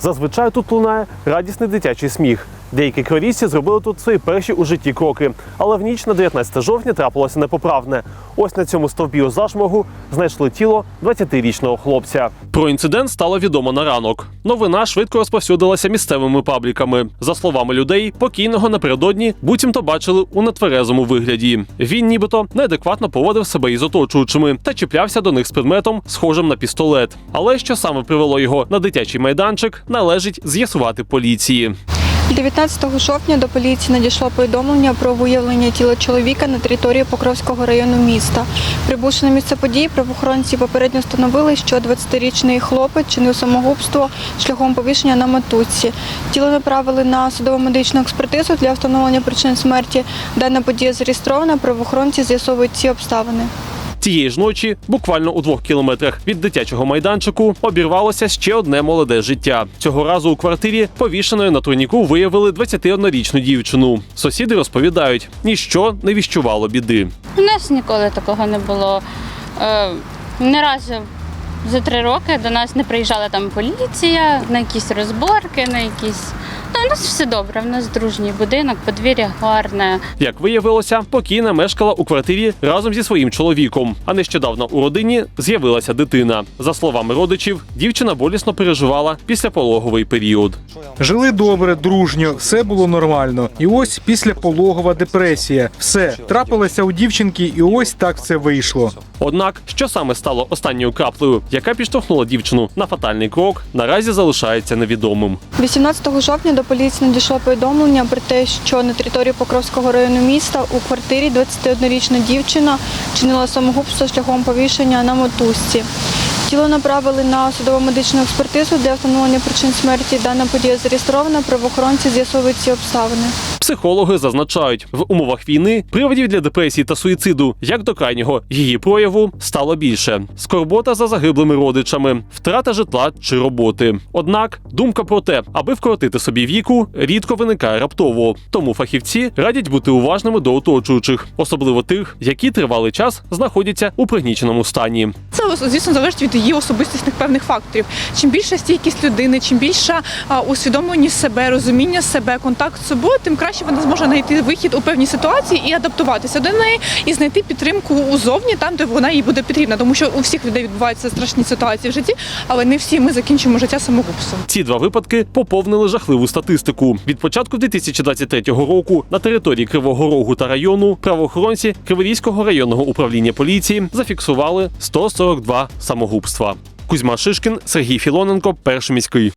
Зазвичай тут лунає радісний дитячий сміх. Деякі кровісті зробили тут свої перші у житті кроки. Але в ніч на 19 жовтня трапилося непоправне. Ось на цьому стовбі у зашмогу знайшли тіло 20-річного хлопця. Про інцидент стало відомо на ранок. Новина швидко розповсюдилася місцевими пабліками. За словами людей, покійного напередодні буцімто бачили у нетверезому вигляді. Він нібито неадекватно поводив себе із оточуючими та чіплявся до них з предметом, схожим на пістолет. Але що саме привело його на дитячий майданчик, належить з'ясувати поліції. 19 жовтня до поліції надійшло повідомлення про виявлення тіла чоловіка на території Покровського району міста. Прибувши на місце події, правоохоронці попередньо встановили, що 20-річний хлопець чинив самогубство шляхом повішення на матуці. Тіло направили на судово-медичну експертизу для встановлення причин смерті. Дана подія зареєстрована. Правоохоронці з'ясовують ці обставини. Тієї ж ночі, буквально у двох кілометрах від дитячого майданчику, обірвалося ще одне молоде життя. Цього разу у квартирі повішеною на турніку виявили 21-річну дівчину. Сусіди розповідають, ніщо не віщувало біди. У нас ніколи такого не було. Е, не разу за три роки до нас не приїжджала там поліція на якісь розборки, на якісь. Ну, у нас все добре, у нас дружній будинок, подвір'я гарне. Як виявилося, покійна мешкала у квартирі разом зі своїм чоловіком. А нещодавно у родині з'явилася дитина. За словами родичів, дівчина болісно переживала післяпологовий період. Жили добре, дружньо, все було нормально. І ось післяпологова депресія. Все трапилося у дівчинки, і ось так все вийшло. Однак, що саме стало останньою краплею, яка підштовхнула дівчину на фатальний крок, наразі залишається невідомим. 18 жовтня до поліції надійшло повідомлення про те, що на території Покровського району міста у квартирі 21-річна дівчина чинила самогубство шляхом повішення на мотузці. Тіло направили на судово-медичну експертизу для встановлення причин смерті. Дана подія зареєстрована. Правоохоронці з'ясовують ці обставини. Психологи зазначають, в умовах війни приводів для депресії та суїциду, як до крайнього її прояву, стало більше: скорбота за загиблими родичами, втрата житла чи роботи. Однак думка про те, аби вкоротити собі віку, рідко виникає раптово. Тому фахівці радять бути уважними до оточуючих, особливо тих, які тривалий час знаходяться у пригніченому стані. Це звісно залежить від її особистісних певних факторів. Чим більша стійкість людини, чим більша усвідомленість себе, розуміння себе, контакт з собою, тим краще вона зможе знайти вихід у певній ситуації і адаптуватися до неї, і знайти підтримку узовні там, де вона їй буде потрібна. Тому що у всіх людей відбуваються страшні ситуації в житті, але не всі ми закінчимо життя самогубством. Ці два випадки поповнили жахливу статистику. Від початку 2023 року на території Кривого Рогу та району правоохоронці Криворізького районного управління поліції зафіксували 142 самогубства. Кузьма Шишкін, Сергій Філоненко, перший міський.